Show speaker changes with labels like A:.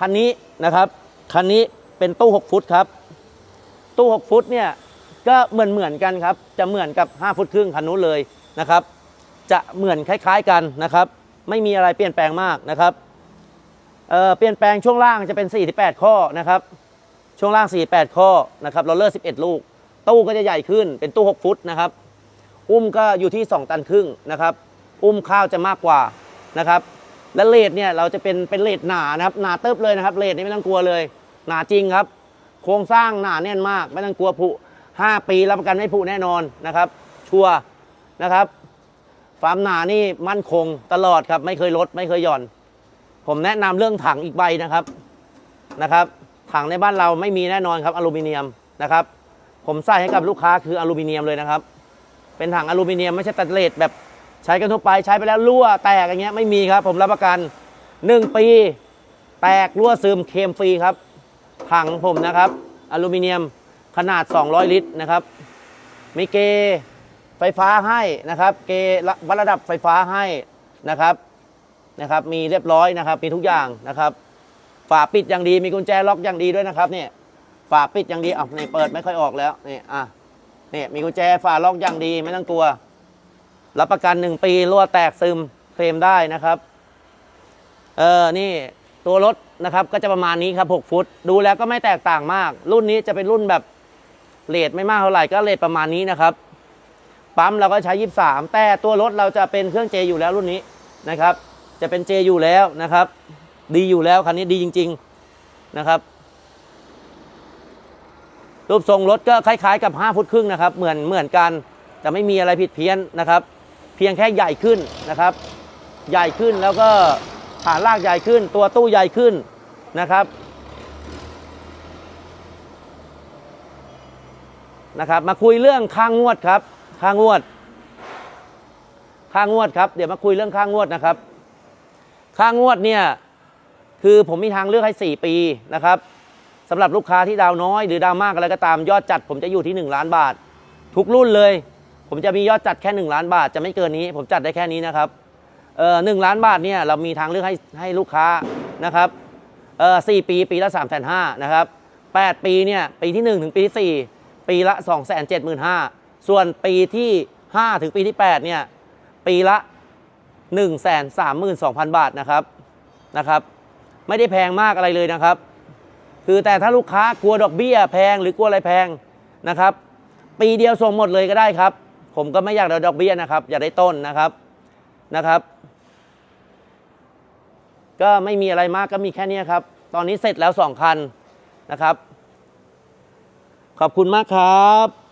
A: คันนี้นะครับ คันนี้เป็นตู้ 6 ฟุตครับ ตู้ 6 ฟุตเนี่ยก็เหมือนเหมือนกันครับ จะเหมือนกับ 5 ฟุตครึ่งคันนู้นเลยนะครับ จะเหมือนคล้าย ๆกันนะครับ ไม่มีอะไรเปลี่ยนแปลงมากนะครับเอ่อเปลี่ยนแปลงช่วงล่างจะเป็น 48 ข้อนะครับ ช่วงล่าง 48 ข้อนะครับโรลเลอร์ 11 ลูก ตู้ก็จะใหญ่ขึ้นเป็นตู้ 6 ฟุตนะครับ อุ้มก็อยู่ที่ 2 ตันครึ่งนะครับ อุ้มข้าวจะมากกว่านะครับ และเลดเนี่ยเราจะเป็นเป็นเลดหนานะครับหนาเติบเลยนะครับเลดนี่ไม่ต้องกลัวเลย หนาจริงครับ โครงสร้างหนาแน่นมาก ไม่ต้องกลัวผุ5ปีรับประกันไม่ผุแน่นอนนะครับ ชัวนะครับฟาร์มหนานี่มั่นคงตลอดครับ ไม่เคยลดไม่เคยหย่อน ผมแนะนำเรื่องถังอีกใบนะครับนะครับ ถังในบ้านเราไม่มีแน่นอนครับอลูมิเนียมนะครับ ผมใส่ให้กับลูกค้าคืออลูมิเนียมเลยนะครับ เป็นถังอลูมิเนียมไม่ใช่ตัดเลดแบบ ใช้กันทั่วไปใช้ไปแล้วรั่วแตกอย่างเงี้ยไม่มีครับ ผมรับประกัน 1 ปี แตกรั่วซึมเค็มฟรีครับ ถังผมนะครับอลูมิเนียมขนาด 200 ลิตรนะครับ มีเกไฟฟ้าให้นะครับ เกวัดระดับไฟฟ้าให้นะครับนะครับ มีเรียบร้อยนะครับ มีทุกอย่างนะครับ ฝาปิดอย่างดีมีกุญแจล็อกอย่างดีด้วยนะครับเนี่ยฝาปิดอย่างดีอะนี่เปิดไม่ค่อยออกแล้วนี่อะนี่มีกุญแจฝาล็อกอย่างดีไม่ต้องกลัว รับประกัน 1 ปีรั่วแตกซึมเคลมได้นะครับ เออนี่ตัวรถนะครับ ก็จะประมาณนี้ครับ6ฟุต ดูแล้วก็ไม่แตกต่างมาก รุ่นนี้จะเป็นรุ่นแบบเลทไม่มากเท่าไหร่ก็เลทประมาณนี้นะครับปั๊มเราก็ใช้ 23 แต่ตัวรถเราจะเป็นเครื่องเจอยู่แล้วรุ่นนี้นะครับ จะเป็นเจอยู่แล้วนะครับ ดีอยู่แล้วคันนี้ดีจริง ๆนะครับ รูปทรงรถก็คล้ายๆกับ 5 ฟุตครึ่งนะครับ เหมือนเหมือนกันจะไม่มีอะไรผิดเพี้ยนนะครับ เพียงแค่ใหญ่ขึ้นนะครับ ใหญ่ขึ้นแล้วก็ฐานลากใหญ่ขึ้น ตัวตู้ใหญ่ขึ้นนะครับนะครับ มาคุยเรื่องค่างวดครับ ค่างวด ค่างวดครับ เดี๋ยวมาคุยเรื่องค่างวดนะครับ ค่างวดเนี่ยคือผมมีทางเลือกให้ 4 ปีนะครับสำหรับลูกค้าที่ดาวน้อยหรือดาวมากอะไรก็ตามยอดจัด ผมจะอยู่ที่ 1 ล้านบาท ทุกรุ่นเลย ผมจะมียอดจัดแค่ 1 ล้านบาทจะไม่เกินนี้ ผมจัดได้แค่นี้นะครับเอ่อหนึ่งล้านบาทเนี่ยเรามีทางเลือกให้ให้ลูกค้านะครับเอ่อสี่ปีปีละ3ามแสนห้านะครับแปดปีเนี่ยปีที่ 1 ถึงปีที่ 4 ปีละ2องแสนเจ็ดหมื่นห้าส่วนปีที่ 5 ถึงปีที่8เนี่ยปีละ 1 3 2 0 0 0 บาทนะครับนะครับ ไม่ได้แพงมากอะไรเลยนะครับ คือแต่ถ้าลูกค้ากลัวดอกเบี้ยแพงหรือกลัวอะไรแพงนะครับ ปีเดียวส่งหมดเลยก็ได้ครับ ผมก็ไม่อยากได้ดอกเบี้ยนะครับ อยากได้ต้นนะครับนะครับ ก็ไม่มีอะไรมากก็มีแค่นี้ครับ ตอนนี้เสร็จแล้วสองคันนะครับ ขอบคุณมากครับ